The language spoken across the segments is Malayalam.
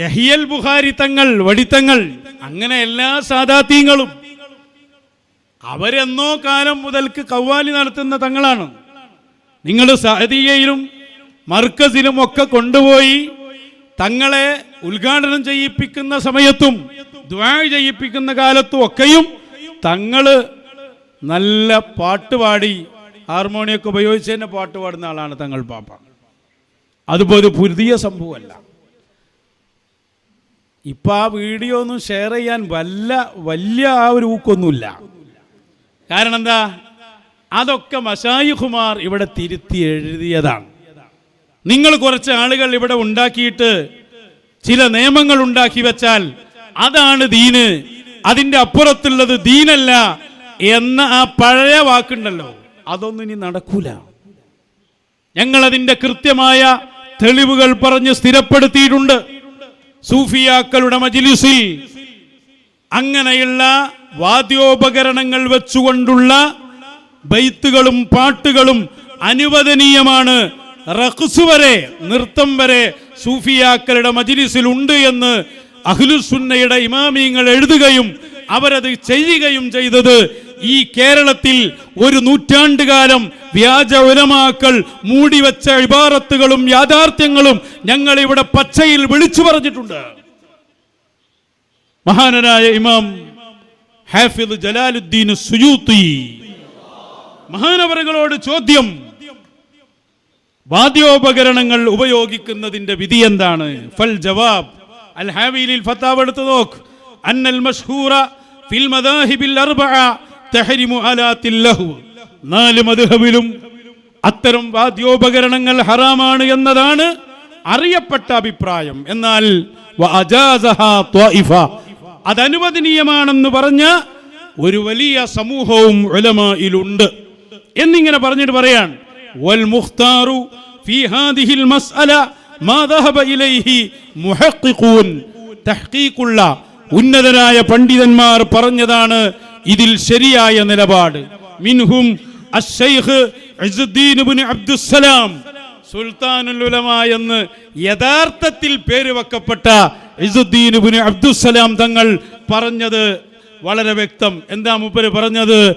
യഹിയൽ ബുഹാരി തങ്ങൾ വടിത്തങ്ങൾ അങ്ങനെ എല്ലാ സാദാത്യങ്ങളും അവരെന്നോ കാലം മുതൽക്ക് കവ്വാലി നടത്തുന്ന തങ്ങളാണ്. നിങ്ങൾ സഹദിയയിലും മർക്കസിലും ഒക്കെ കൊണ്ടുപോയി തങ്ങളെ ഉദ്ഘാടനം ചെയ്യിപ്പിക്കുന്ന സമയത്തും ദ്വാ ചെയ്യിപ്പിക്കുന്ന കാലത്തും ഒക്കെയും തങ്ങൾ നല്ല പാട്ടുപാടി ഹാർമോണിയൊക്കെ ഉപയോഗിച്ച് തന്നെ പാട്ട് പാടുന്ന ആളാണ് തങ്ങൾ പാപ്പ. അതുപോലെ പുതിയ സംഭവമല്ല. ഇപ്പൊ ആ വീഡിയോ ഒന്നും ഷെയർ ചെയ്യാൻ വല്ല വലിയ ആ ഒരു ഊക്കൊന്നുമില്ല. കാരണം എന്താ? അതൊക്കെ മഷായിഖുമാർ ഇവിടെ തിരുത്തി എഴുതിയതാണ്. നിങ്ങൾ കുറച്ച് ആളുകൾ ഇവിടെ ഉണ്ടാക്കിയിട്ട് ചില നിയമങ്ങൾ ഉണ്ടാക്കി വെച്ചാൽ അതാണ് ദീന്. അതിന്റെ അപ്പുറത്തുള്ളത് ദീനല്ല എന്ന ആ പഴയ വാക്കുണ്ടല്ലോ. അതൊന്നും ഇനി നടക്കൂല. ഞങ്ങൾ അതിന്റെ കൃത്യമായ തെളിവുകൾ പറഞ്ഞ് സ്ഥിരപ്പെടുത്തിയിട്ടുണ്ട്. സൂഫിയാക്കളുടെ മജിലിസിൽ അങ്ങനെയുള്ള വാദ്യോപകരണങ്ങൾ വെച്ചുകൊണ്ടുള്ള ബൈത്തുകളും പാട്ടുകളും അനുവദനീയമാണ്. റഖ്സ് വരെ നൃത്തം വരെ സൂഫിയാക്കളുടെ മജിലിസിൽ ഉണ്ട് എന്ന് അഹ്ലുസുന്നയുടെ ഇമാമിയങ്ങൾ എഴുതുകയും അവരത് ചെയ്യുകയും ചെയ്തത് ഈ കേരളത്തിൽ ഒരു നൂറ്റാണ്ടുകാലം വ്യാജ ഉലമാക്കൾ മൂടിവെച്ച ഇബാറത്തുകളും യാഥാർത്ഥ്യങ്ങളും ഞങ്ങൾ ഇവിടെ പച്ചയിൽ വിളിച്ചു പറഞ്ഞിട്ടുണ്ട്. മഹാനരായ ഇമാം ഹാഫിദ് ജലാലുദ്ദീൻ സുയൂത്തി മഹാനവറുകളോട് ചോദ്യം വാദ്യോപകരണങ്ങൾ ഉപയോഗിക്കുന്നതിന്റെ വിധി എന്താണ്? ഫൽ ജവാബ്. അൽ ഹാവിലിൽ ഫത്താവ് എടുത്തു നോക്ക്. അന്നൽ മഷ്ഹൂറ ഫിൽ മദാഹിബിൽ അർബഅ. നാല് മദ്ഹബിലും അത്തരം വാദ്യോപകരണങ്ങൾ ഹറാമാണ് എന്നതാണ് അറിയപ്പെട്ട അഭിപ്രായം. എന്നാൽ അതനുവദനീയമാണെന്ന് പറഞ്ഞ ഒരു വലിയ സമൂഹവും ഉലമയിലുണ്ട്. എന്നിങ്ങനെ പറഞ്ഞിട്ട് പറയാൻ വൽ മുഖ്താറു ഫീ ഹാദിഹിൽ മസ്അല മാ ദഹബ ഇലൈഹി മുഹഖിഖൂൻ തഹ്ഖീഖുള്ള ഉന്നതരായ പണ്ഡിതന്മാർ പറഞ്ഞതാണ് ഇതിൽ ശരിയായ നിലപാട്. മിൻഹും അബ്ദുസലാം ഉലമ എന്ന് യഥാർത്ഥത്തിൽ പേര് വെക്കപ്പെട്ട ഇസുദ്ദീനുബിന് അബ്ദുസലാം തങ്ങൾ പറഞ്ഞത് വളരെ വ്യക്തം. എന്താ മുപ്പര് പറഞ്ഞത്?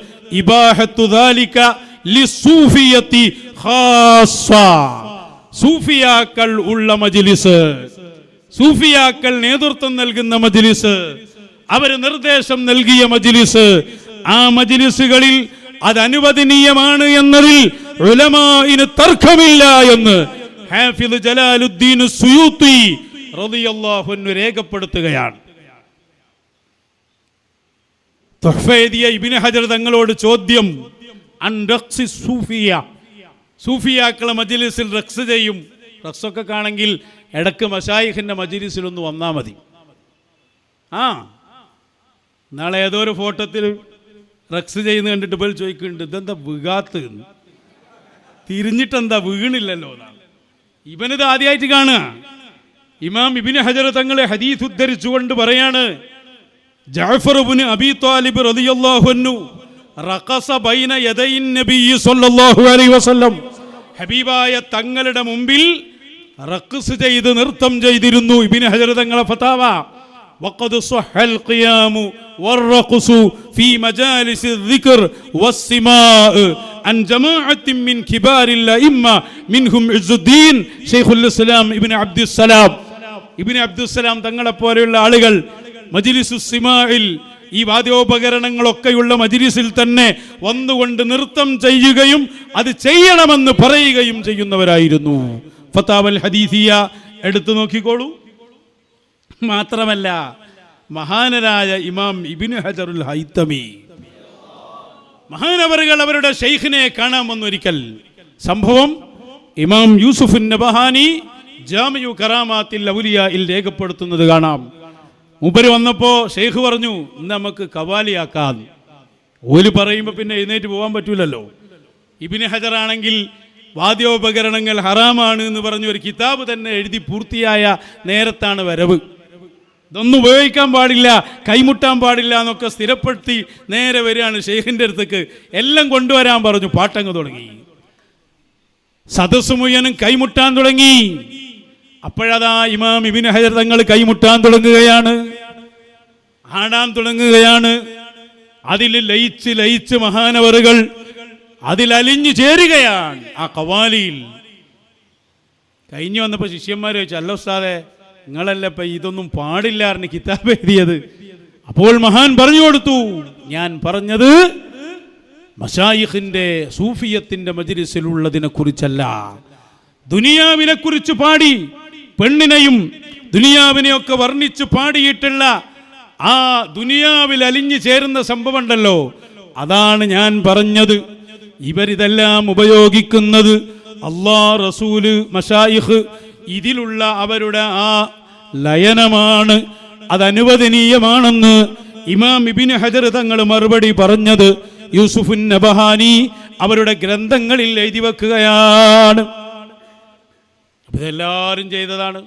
സൂഫിയാക്കൾ ഉള്ള മജിലിസ്. സൂഫിയാക്കൾ നേതൃത്വം നൽകുന്ന മജ്ലിസ്. അവർ നിർദ്ദേശം നൽകിയ മജിലിസ്. ആ മജിലിസുകളിൽ അത് അനുവദനീയമാണ് എന്നതിൽ ഉലമായിന് തർക്കമില്ല എന്ന് ഹാഫിദ് ജലാലുദ്ദീൻ സുയൂത്തി റളിയല്ലാഹു അൻഹു രേഖപ്പെടുത്തുകയാണ്. ഇബിന് ഹജർ തങ്ങളോട് ചോദ്യം സൂഫിയ? സൂഫിയാക്കളെ മജ്ലിസിൽ റക്സ് ചെയ്യും. റക്സൊക്കെ കാണെങ്കിൽ ഇടയ്ക്ക് മഷായിഖിന്റെ മജ്ലിസിൽ ഒന്ന് വന്നാൽ മതി. ആ നാളെ ഏതോ ഒരു ഫോട്ടോത്തിൽ റക്സ് ചെയ്യുന്ന കണ്ടിട്ട് പോലും ചോദിക്കുന്നുണ്ട് ഇതെന്താ തിരിഞ്ഞിട്ട് തിരിഞ്ഞിട്ടെന്താ വീണില്ലല്ലോ എന്നാണ്. ഇവനിത് ആദ്യമായിട്ട് കാണുക. ഇമാം ഇബിന് ഹജർ തങ്ങളെ ഹദീസ് ഉദ്ധരിച്ചുകൊണ്ട് പറയാണ് ഇബ്നു അബീ ത്വാലിബ് റളിയല്ലാഹു അൻഹു റഖസ ബൈന സല്ലല്ലാഹു അലൈഹി വസല്ലം. ഹബീബായ തങ്ങളുടെ മുമ്പിൽ റഖസ് ചെയ്ത് നൃത്തം ചെയ്തിരുന്നു ഇബ്നു ഹജർ തങ്ങളെ ഫതാവ وقد صح القيام والرقص في مجالس الذكر والسماء عن جماعة من كبار الأئمة منهم عز الدين شيخ الإسلام ابن عبد السلام ഇബിന് അബ്ദുസലാം തങ്ങളെ പോലെയുള്ള ആളുകൾ മജിലിസു സിമായിൽ ഈ വാദ്യോപകരണങ്ങളൊക്കെയുള്ള മജിലിസിൽ തന്നെ വന്നുകൊണ്ട് നൃത്തം ചെയ്യുകയും അത് ചെയ്യണമെന്ന് പറയുകയും ചെയ്യുന്നവരായിരുന്നു ഫത്താവൽ ഹദീസിയ എടുത്തു നോക്കിക്കോളൂ മാത്രമല്ല മഹാനരായ ഇമാം ഇബിനു ഹജറുൽ ഹൈത്തമി. മഹാനവറുകൾ അവരുടെ ഷെയ്ഖിനെ കാണാൻ വന്നൊരിക്കൽ സംഭവം ഇമാം യൂസുഫിൻ നബഹാനി ജാമിയു കറാമാത്തിൽ ഔലിയയിൽ രേഖപ്പെടുത്തുന്നത് കാണാം. മൂപ്പര് വന്നപ്പോ ഷെയ്ഖ് പറഞ്ഞു നമുക്ക് കവാലിയാക്കാം. ഓൽ പറയുമ്പോൾ പിന്നെ എഴുന്നേറ്റ് പോകാൻ പറ്റൂലല്ലോ. ഇബിന് ഹജറാണെങ്കിൽ വാദ്യോപകരണങ്ങൾ ഹറാമാണ് എന്ന് പറഞ്ഞു ഒരു കിതാബ് തന്നെ എഴുതി പൂർത്തിയായ നേരത്താണ് വരവ്. ഇതൊന്നും ഉപയോഗിക്കാൻ പാടില്ല കൈമുട്ടാൻ പാടില്ല എന്നൊക്കെ സ്ഥിരപ്പെടുത്തി നേരെ വരികയാണ് ഷെയ്ഖിന്റെ അടുത്തേക്ക്. എല്ലാം കൊണ്ടുവരാൻ പറഞ്ഞു പാട്ടങ്ങ് തുടങ്ങി. സദസ് മുഴുവനും കൈമുട്ടാൻ തുടങ്ങി. അപ്പോഴതാ ഇമാം ഇബിൻ ഹജർ തങ്ങൾ കൈമുട്ടാൻ തുടങ്ങുകയാണ്. ആടാൻ തുടങ്ങുകയാണ്. അതിൽ ലയിച്ച് ലയിച്ച് മഹാനവറുകൾ അതിലലിഞ്ഞു ചേരുകയാണ് ആ കവാലിയിൽ കഴിഞ്ഞു വന്നപ്പോൾ ശിഷ്യന്മാർ ചോദിച്ചു അല്ല ഉസ്താദെ നിങ്ങളല്ല ഇതൊന്നും പാടില്ലാറിന് കിതാബ് എഴുതിയത്. അപ്പോൾ മഹാൻ പറഞ്ഞു കൊടുത്തു ഞാൻ പറഞ്ഞത് മഷായിഖിന്റെ സൂഫിയത്തിന്റെ മജിലിസിലുള്ളതിനെ കുറിച്ചല്ല. ദുനിയാവിനെ കുറിച്ച് പാടി പെണ്ണിനെയും ദുനിയാവിനെയൊക്കെ വർണിച്ച് പാടിയിട്ടുള്ള ആ ദുനിയാവിൽ അലിഞ്ഞു ചേരുന്ന സംഭവം ഉണ്ടല്ലോ അതാണ് ഞാൻ പറഞ്ഞത്. ഇവരിതെല്ലാം ഉപയോഗിക്കുന്നത് അള്ളാ റസൂൽ മഷായിഖ് ഇതിലുള്ള അവരുടെ ആ ലയനമാണ്. അത് അനുവദനീയമാണെന്ന് ഇമാം ഇബിന് ഹജർ തങ്ങൾ മറുപടി പറഞ്ഞത്. യൂസുഫുൻ നബഹാനി അവരുടെ ഗ്രന്ഥങ്ങളിൽ എഴുതി വെക്കുകയാണ്. ഇതെല്ലാവരും ചെയ്തതാണ്.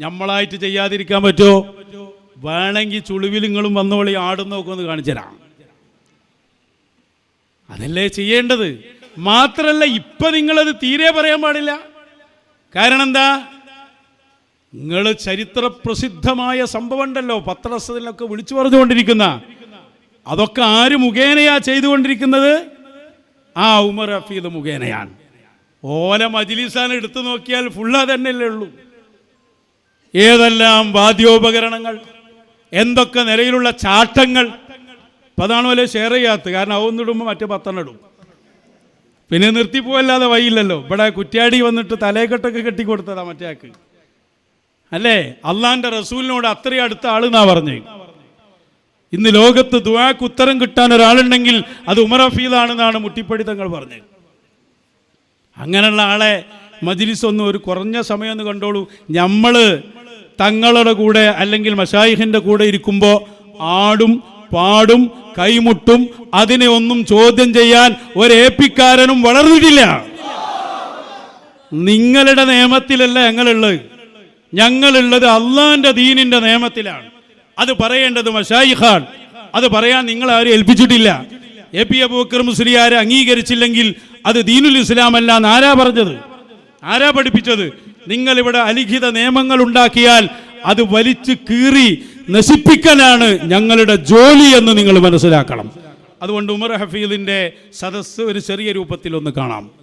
നമ്മളായിട്ട് ചെയ്യാതിരിക്കാൻ പറ്റുമോ? വേണമെങ്കിൽ ചുളിവിലിങ്ങളും വന്നോളി ആടും നോക്കുമെന്ന് കാണിച്ചു തരാം. അതല്ലേ ചെയ്യേണ്ടത്? മാത്രല്ല ഇപ്പൊ നിങ്ങളത് തീരെ പറയാൻ പാടില്ല. കാരണം എന്താ? നിങ്ങൾ ചരിത്ര പ്രസിദ്ധമായ സംഭവം ഉണ്ടല്ലോ പത്രസത്തിലൊക്കെ വിളിച്ചു പറഞ്ഞുകൊണ്ടിരിക്കുന്ന. അതൊക്കെ ആര് മുഖേനയാ ചെയ്തുകൊണ്ടിരിക്കുന്നത്? ആ ഉമർ ഹഫീദ് മുഖേനയാണ്. ഓല മജിലിസാൻ എടുത്തു നോക്കിയാൽ ഫുള്ള തന്നെയല്ലേ ഉള്ളൂ. ഏതെല്ലാം വാദ്യോപകരണങ്ങൾ എന്തൊക്കെ നിലയിലുള്ള ചാട്ടങ്ങൾ. അപ്പം പോലെ ഷെയർ ചെയ്യാത്ത കാരണം അവന്നിടുമ്പോൾ മറ്റേ പത്തെണ്ണം ഇടും. പിന്നെ നിർത്തിപ്പോവല്ലാതെ വഴിയില്ലല്ലോ. ഇവിടെ കുറ്റ്യാടി വന്നിട്ട് തലേക്കെട്ടൊക്കെ കെട്ടിക്കൊടുത്തതാ മറ്റേ ആക്ക് അല്ലേ? അള്ളാന്റെ റസൂലിനോട് അത്രയും അടുത്ത ആളെന്നാ പറഞ്ഞു. ഇന്ന് ലോകത്ത് ദുവാക്ക് ഉത്തരം കിട്ടാൻ ഒരാളുണ്ടെങ്കിൽ അത് ഉമർ ഹഫീദാണെന്നാണ് മുട്ടിപ്പടി തങ്ങൾ പറഞ്ഞത്. അങ്ങനെയുള്ള ആളെ മജിലിസ് ഒരു കുറഞ്ഞ സമയം ഒന്ന് കണ്ടോളൂ. നമ്മൾ തങ്ങളുടെ കൂടെ അല്ലെങ്കിൽ മഷായിഹിന്റെ കൂടെ ഇരിക്കുമ്പോൾ ആടും പാടും കൈമുട്ടും അതിനെ ഒന്നും ചോദ്യം ചെയ്യാൻ ഒരു ഏപ്പിക്കാരനും വളർന്നിട്ടില്ല. നിങ്ങളുടെ നിയമത്തിലല്ല ഞങ്ങളുള്ളത്. ഞങ്ങളുള്ളത് അള്ളാന്റെ ദീനിന്റെ നിയമത്തിലാണ്. അത് പറയേണ്ടത് മഷായിഖാൻ അത് പറയാൻ നിങ്ങൾ ആരും ഏൽപ്പിച്ചിട്ടില്ല. എ പി അബൂക്കർ മുസ്ലിയാരെ അംഗീകരിച്ചില്ലെങ്കിൽ അത് ദീനുൽ ഇസ്ലാം അല്ല എന്ന് ആരാ പറഞ്ഞത്? ആരാ പഠിപ്പിച്ചത്? നിങ്ങൾ ഇവിടെ അലിഖിത നിയമങ്ങൾ ഉണ്ടാക്കിയാൽ അത് വലിച്ചു കീറി നശിപ്പിക്കലാണ് ഞങ്ങളുടെ ജോലി എന്ന് നിങ്ങൾ മനസ്സിലാക്കണം. അതുകൊണ്ട് ഉമർ ഹഫീദിന്റെ സദസ്സ് ഒരു ചെറിയ രൂപത്തിൽ ഒന്ന് കാണാം.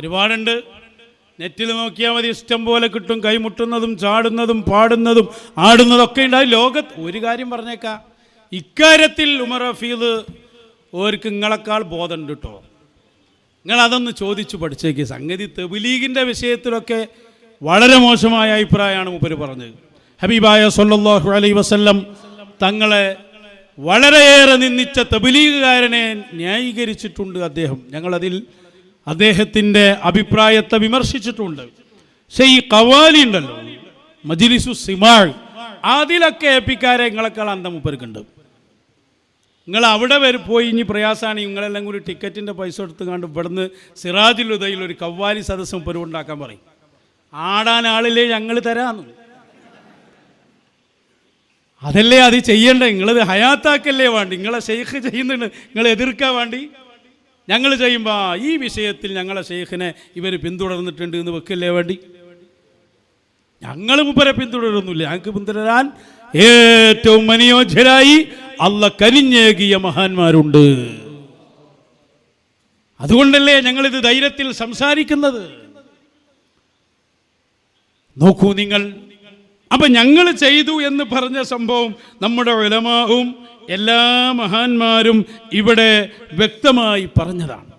ഒരുപാടുണ്ട്. നെറ്റിൽ നോക്കിയാൽ മതി. ഇഷ്ടം പോലെ കിട്ടും. കൈമുട്ടുന്നതും ചാടുന്നതും പാടുന്നതും ആടുന്നതൊക്കെ ഉണ്ടായി. ലോകത്ത് ഒരു കാര്യം പറഞ്ഞേക്കാം. ഇക്കാര്യത്തിൽ ഉമർ ഹഫീദ് ഓർക്ക് നിങ്ങളെക്കാൾ ബോധമുണ്ട് കേട്ടോ നിങ്ങൾ അതൊന്ന് ചോദിച്ചു പഠിച്ചേക്ക്. സംഗതി തെബിലീഗിന്റെ വിഷയത്തിലൊക്കെ വളരെ മോശമായ അഭിപ്രായമാണ് മുപ്പര് പറഞ്ഞത്. ഹബീബായ സൊല്ലാഹു അലൈ വസല്ലം തങ്ങളെ വളരെയേറെ നിന്ദിച്ച തെബിലീഗുകാരനെ ന്യായീകരിച്ചിട്ടുണ്ട് അദ്ദേഹം. ഞങ്ങളതിൽ അദ്ദേഹത്തിന്റെ അഭിപ്രായത്തെ വിമർശിച്ചിട്ടുണ്ട്. പക്ഷേ ഈ കവാലി ഉണ്ടല്ലോ മജിലിസു സിമാൾ അതിലൊക്കെ ഏപ്പിക്കാരെ നിങ്ങളെക്കാൾ അന്തം മുപ്പർക്കുണ്ട് നിങ്ങൾ അവിടെ വരെ പോയി ഇനി പ്രയാസമാണ് നിങ്ങളെല്ലാം കൂടി ടിക്കറ്റിന്റെ പൈസ എടുത്ത് കണ്ട് ഇവിടുന്ന് സിറാജുൽ ഉദയിൽ ഒരു കവ്വാലി സദസ്സ് പെരുവുണ്ടാക്കാൻ പറയും. ആടാൻ ആളില്ലേ ഞങ്ങൾ തരാന്ന്. അതല്ലേ അത് ചെയ്യണ്ടേ നിങ്ങളത് ഹയാത്താക്കല്ലേ വേണ്ടി? നിങ്ങളെ ഷെയ്ഖ് ചെയ്യുന്നുണ്ട്. നിങ്ങൾ എതിർക്കാൻ വേണ്ടി? ഞങ്ങൾ ചെയ്യുമ്പോൾ ഈ വിഷയത്തിൽ ഞങ്ങളെ ഷെയ്ഖിനെ ഇവർ പിന്തുടർന്നിട്ടുണ്ട് എന്ന് വെക്കല്ലേ വേണ്ടി? ഞങ്ങൾ മുപ്പരെ പിന്തുടരുന്നില്ല. ഞങ്ങൾക്ക് പിന്തുടരാൻ ഏറ്റവും അനുയോജ്യരായി അല്ല കരിഞ്ഞേകിയ മഹാന്മാരുണ്ട്. അതുകൊണ്ടല്ലേ ഞങ്ങളിത് ധൈര്യത്തിൽ സംസാരിക്കുന്നത്? നോക്കൂ നിങ്ങൾ. അപ്പൊ ഞങ്ങൾ ചെയ്തു എന്ന് പറഞ്ഞ സംഭവം നമ്മുടെ ഉലമാവും എല്ലാ മഹാന്മാരും ഇവിടെ വ്യക്തമായി പറഞ്ഞതാണ്.